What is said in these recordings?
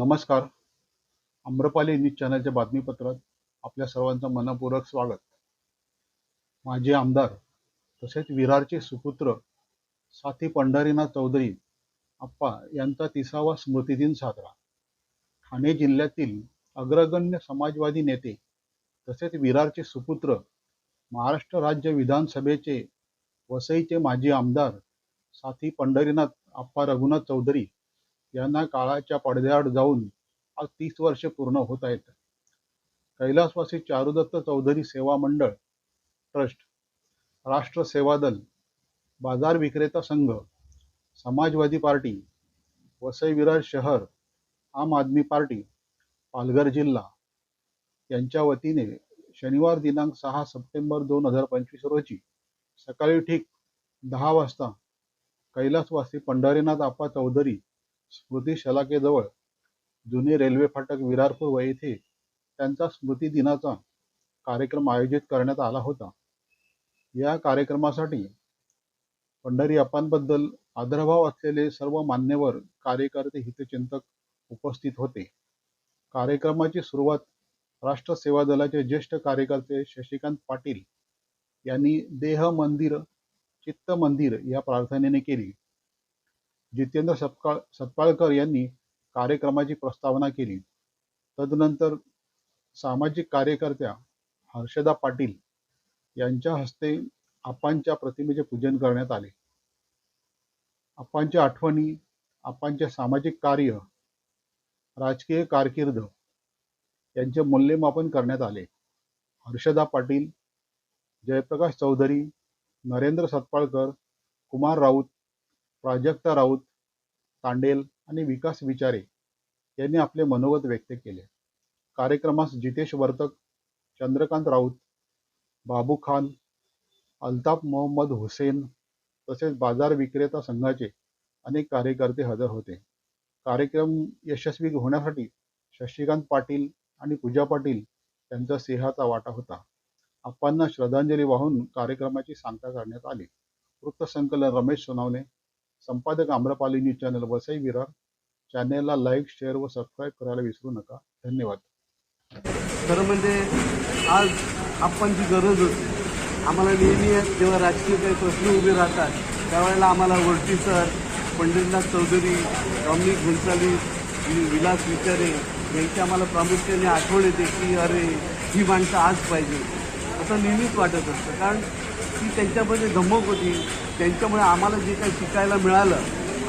नमस्कार. आम्रपाली न्यूज चॅनलच्या बातमीपत्रात आपल्या सर्वांचं मनपूर्वक स्वागत. माजी आमदार तसेच विरारचे सुपुत्र साथी पंढरीनाथ चौधरी आप्पा यांचा तिसावा स्मृतिदिन साजरा. ठाणे जिल्ह्यातील अग्रगण्य समाजवादी नेते तसेच विरारचे सुपुत्र महाराष्ट्र राज्य विधानसभेचे वसईचे माजी आमदार साथी पंढरीनाथ आप्पा रघुनाथ चौधरी यांना काळाच्या पडद्याआड जाऊन आज तीस वर्षे पूर्ण होत आहेत. कैलासवासी चारुदत्त चौधरी सेवा मंडळ ट्रस्ट राष्ट्र सेवा दल बाजार विक्रेता संघ समाजवादी पार्टी वसईविराज शहर आम आदमी पार्टी पालघर जिल्हा यांच्या वतीने शनिवार दिनांक सहा सप्टेंबर दोन हजार पंचवीस रोजी सकाळी ठीक दहा वाजता कैलासवासी पंढरीनाथ आप्पा चौधरी स्मृती शलाकेजवळ जुने रेल्वे फाटक विरारपूर येथे त्यांचा स्मृती दिनाचा कार्यक्रम आयोजित करण्यात आला होता. या कार्यक्रमासाठी पंढरी अप्पांबद्दल आदरभाव असलेले सर्व मान्यवर कार्यकर्ते हितचिंतक उपस्थित होते. कार्यक्रमाची सुरुवात राष्ट्र सेवा दलाचे ज्येष्ठ कार्यकर्ते शशिकांत पाटील यांनी देह मंदिर चित्त मंदिर या प्रार्थनेने केली. जितेंद्र सपकाळ सपकाळकर यांनी कार्यक्रमाची प्रस्तावना केली. तदनंतर सामाजिक कार्यकर्त्या हर्षदा पाटील यांच्या हस्ते आप्पांच्या प्रतिमेचे पूजन करण्यात आले. आप्पांच्या आठवणी आप्पांचे सामाजिक कार्य राजकीय कारकीर्द यांचे मूल्यमापन करण्यात आले. हर्षदा पाटील जयप्रकाश चौधरी नरेंद्र सतपाळकर कुमार राऊत प्राजक्ता राऊत तांडेल आणि विकास विचारे यांनी आपले मनोगत व्यक्त केले. कार्यक्रमास जितेश वर्तक चंद्रकांत राऊत बाबू खान अल्ताफ मोहम्मद हुसेन तसेच बाजार विक्रेता संघाचे अनेक कार्यकर्ते हजर होते. कार्यक्रम यशस्वी होण्यासाठी शशिकांत पाटील आणि पूजा पाटील यांचा सिंहाचा वाटा होता. आप्पांना श्रद्धांजली वाहून कार्यक्रमाची सांगता करण्यात आली. वृत्तसंकलन रमेश सोनावणे संपादक आम्रपाली न्यूज चॅनल वसई विरार चॅनेलला लाईक शेअर व सबस्क्राईब करायला विसरू नका. धन्यवाद. खरं म्हणजे आज आपणची गरज होती आम्हाला नेहमी जेव्हा राजकीय काही प्रश्न उभे राहतात त्यावेळेला आम्हाला वरटी सर पंडितनाथ चौधरी डॉमिनिक गोन्सालीस विलास विचारे यांची आम्हाला प्रामुख्याने आठवण येते की अरे ही माणसं आज पाहिजे असं नेहमीच वाटत असतं. कारण ती त्यांच्यामध्ये धमक होती. त्यांच्यामुळे आम्हाला जे काही शिकायला मिळालं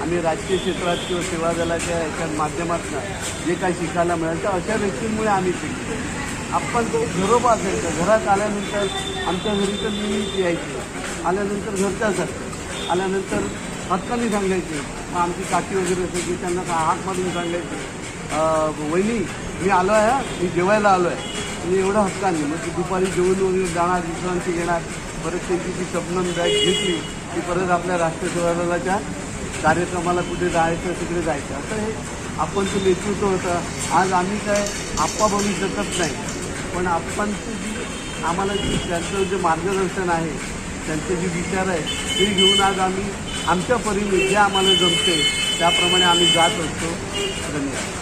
आम्ही राजकीय क्षेत्रात किंवा सेवा दलाच्या याच्या माध्यमातून जे काही शिकायला मिळालं तर अशा व्यक्तींमुळे आम्ही शिकतो आपण तो घरोबा असायचा घरात आल्यानंतर आमच्या घरी तर नेहमीच यायचे. आल्यानंतर घरच्यासारखं आल्यानंतर हक्काने सांगायचे. मग आमची काठी वगैरे असायची त्यांना का हाक मारून सांगायचे वहिनी मी आलो आहे मी जेवायला आलो आहे मी एवढं हक्काने. मग ती दुपारी जेवण वगैरे जाणार विश्रांती घेणार. परत त्यांची ती शबनम बॅग घेतली की परत आपल्या राष्ट्रीय सेवा दलाच्या कार्यक्रमाला कुठे जायचं तिकडे जायचं. असं हे आपणचं नेतृत्व होतं आज आम्ही काय आप्पा बनू शकत नाही. पण आप्पांचं जी आम्हाला जी त्यांचं जे मार्गदर्शन आहे त्यांचे जे विचार आहेत ते घेऊन आज आम्ही आमच्या परीने जे आम्हाला जमते त्याप्रमाणे आम्ही जात असतो. धन्यवाद.